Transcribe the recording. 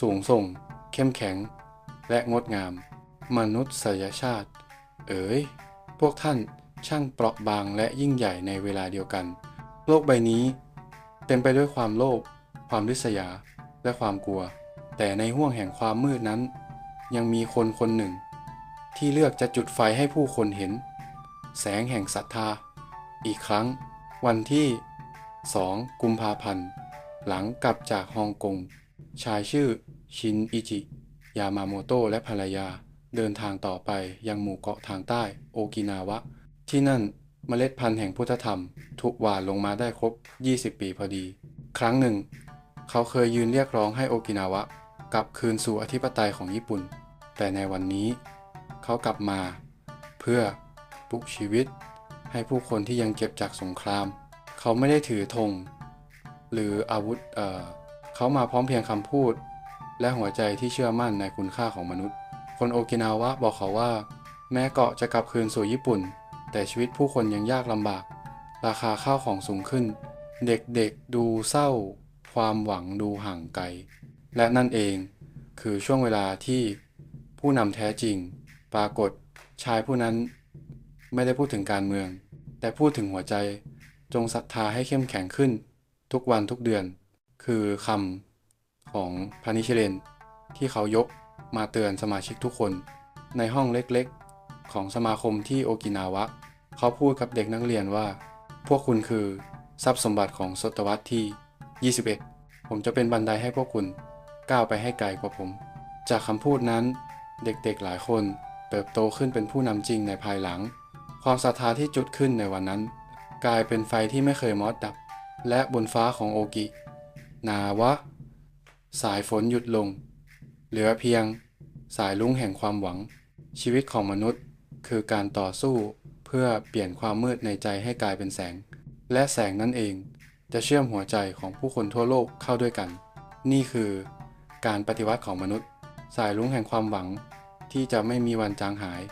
สูงส่ง เข้มแข็ง และงดงาม มนุษยชาติ เอ๋ย พวกท่านช่างเปราะบางและยิ่งใหญ่ในเวลาเดียวกัน โลกใบนี้ เต็มไปด้วยความโลภความริษยา และความกลัว แต่ในห้วงแห่งความมืดนั้น ยังมีคนคนหนึ่ง ที่เลือกจะจุดไฟให้ผู้คนเห็น แสงแห่งศรัทธา อีกครั้ง วันที่ 2 กุมภาพันธ์ หลังกลับจากฮ่องกง ชายชื่อชินอิจิ ยามาโมโตะและภรรยา เดินทางต่อไปยังหมู่เกาะทางใต้โอกินาวะ ที่นั่นเมล็ดพันธุ์แห่งพุทธธรรม ถูกหว่านลงมาได้ครบ 20 ปีพอดี ครั้งหนึ่ง เขาเคยยืนเรียกร้องให้โอกินาวะ กลับคืนสู่อธิปไตยของญี่ปุ่น แต่ในวันนี้ เขากลับมา เพื่อปลุกชีวิต ให้ผู้คนที่ยังเจ็บจากสงคราม เขาไม่ได้ถือธงหรืออาวุธเอ่อ เขามาพร้อมเพียงคำพูด และหัวใจที่เชื่อมั่นในคุณค่าของมนุษย์ คนโอกินาวะบอกเขาว่า แม้เกาะจะกลับคืนสู่ญี่ปุ่น แต่ชีวิตผู้คนยังยากลำบาก ราคาข้าวของสูงขึ้น เด็กๆดูเศร้า ความหวังดูห่างไกล และนั่นเองคือช่วงเวลาที่ผู้นำแท้จริง ปรากฏชายผู้นั้น ไม่ได้พูดถึงการเมือง แต่พูดถึงหัวใจ จงศรัทธาให้เข้มแข็งขึ้น ทุกวันทุกเดือน คือคำของพานิชเลนที่เขายกมาเตือนสมาชิกทุกคน ในห้องเล็กๆ ของสมาคมที่โอกินาวะ เขาพูดกับเด็กนักเรียนว่า พวกคุณคือทรัพย์สมบัติของศตวรรษที่ 21 ผมจะเป็นบันไดให้พวกคุณก้าวไปให้ไกลกว่าผม จากคำพูดนั้น เด็กๆหลายคนเติบโตขึ้นเป็นผู้นำจริงในภายหลัง ความศรัทธาที่จุดขึ้นในวันนั้น กลายเป็นไฟที่ไม่เคยมอดดับ และบนฟ้าของโอกิ นาวะ สายฝนหยุดลง เหลือเพียงสายลุ้งแห่งความหวัง ชีวิตของมนุษย์คือการต่อสู้เพื่อเปลี่ยนความมืดในใจให้กลายเป็นแสง และแสงนั่นเองจะเชื่อมหัวใจของผู้คนทั่วโลกเข้าด้วยกัน นี่คือการปฏิวัติของมนุษย์ สายลุ้งแห่งความหวังที่จะไม่มีวันจางหาย